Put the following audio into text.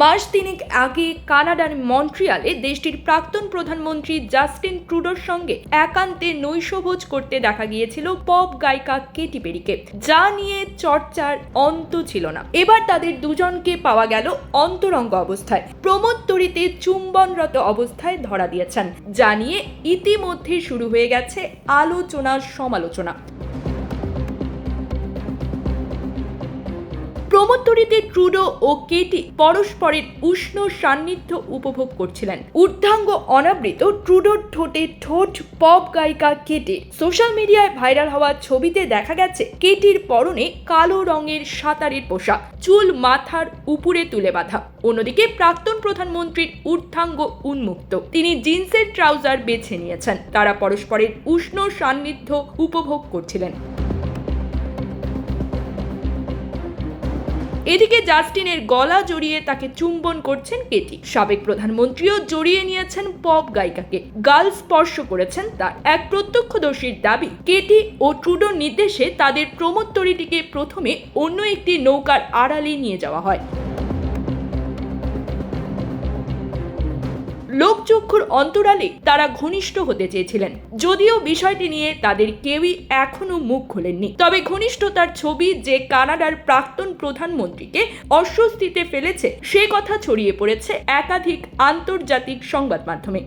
মাস তিনেক আগে কানাডার মন্ট্রিয়ালে দেশটির প্রাক্তন প্রধানমন্ত্রী জাস্টিন ট্রুডোর সঙ্গে একান্তে নৈশভোজ করতে দেখা গিয়েছিল পপ গায়িকা কেটি পেরিকে, যা নিয়ে চর্চার অন্ত ছিল না। এবার তাদের দুজনকে পাওয়া গেল অন্তরঙ্গ অবস্থায়। প্রমোদ তরিতে চুম্বনরত অবস্থায় ধরা দিয়েছেন, যা নিয়ে ইতিমধ্যে শুরু হয়ে গেছে আলোচনা সমালোচনা। প্রমোত্তরিতে ট্রুডো ও কেটি পরস্পরের উষ্ণ সান্নিধ্য উপভোগ করছিলেন। ঊর্ধ্বাঙ্গ অনাবৃত ট্রুডোর ঠোঁটে ঠোঁট পপ গায়িকা কেটে। সোশ্যাল মিডিয়ায় ভাইরাল হওয়া ছবিতে দেখা গেছে, কেটির পরনে কালো রঙের সাঁতারের পোশাক, চুল মাথার উপরে তুলে বাঁধা। অন্যদিকে প্রাক্তন প্রধানমন্ত্রীর ঊর্ধ্বাঙ্গ উন্মুক্ত। তিনি জিন্সের ট্রাউজার বেছে নিয়েছেন। তারা পরস্পরের উষ্ণ সান্নিধ্য উপভোগ করছিলেন। এদিকে জাস্টিনের গলা জড়িয়ে তাকে চুম্বন করছেন কেটি। সাবেক প্রধানমন্ত্রীও জড়িয়ে নিয়েছেন পপ গায়িকাকে। গাল স্পর্শ করেছেন তার। এক প্রত্যক্ষদর্শীর দাবি, কেটি ও ট্রুডোর নির্দেশে তাদের প্রমোত্তরীটিকে প্রথমে অন্য একটি নৌকার আড়ালে নিয়ে যাওয়া হয়। লোকচক্ষুর অন্তরালে তারা ঘনিষ্ঠ হতে চেয়েছিলেন। যদিও বিষয়টি নিয়ে তাদের কেউই এখনও মুখ খোলেননি। তবে ঘনিষ্ঠতার ছবি যে কানাডার প্রাক্তন প্রধানমন্ত্রীকে অস্বস্তিতে ফেলেছে, সে কথা ছড়িয়ে পড়েছে একাধিক আন্তর্জাতিক সংবাদ মাধ্যমে।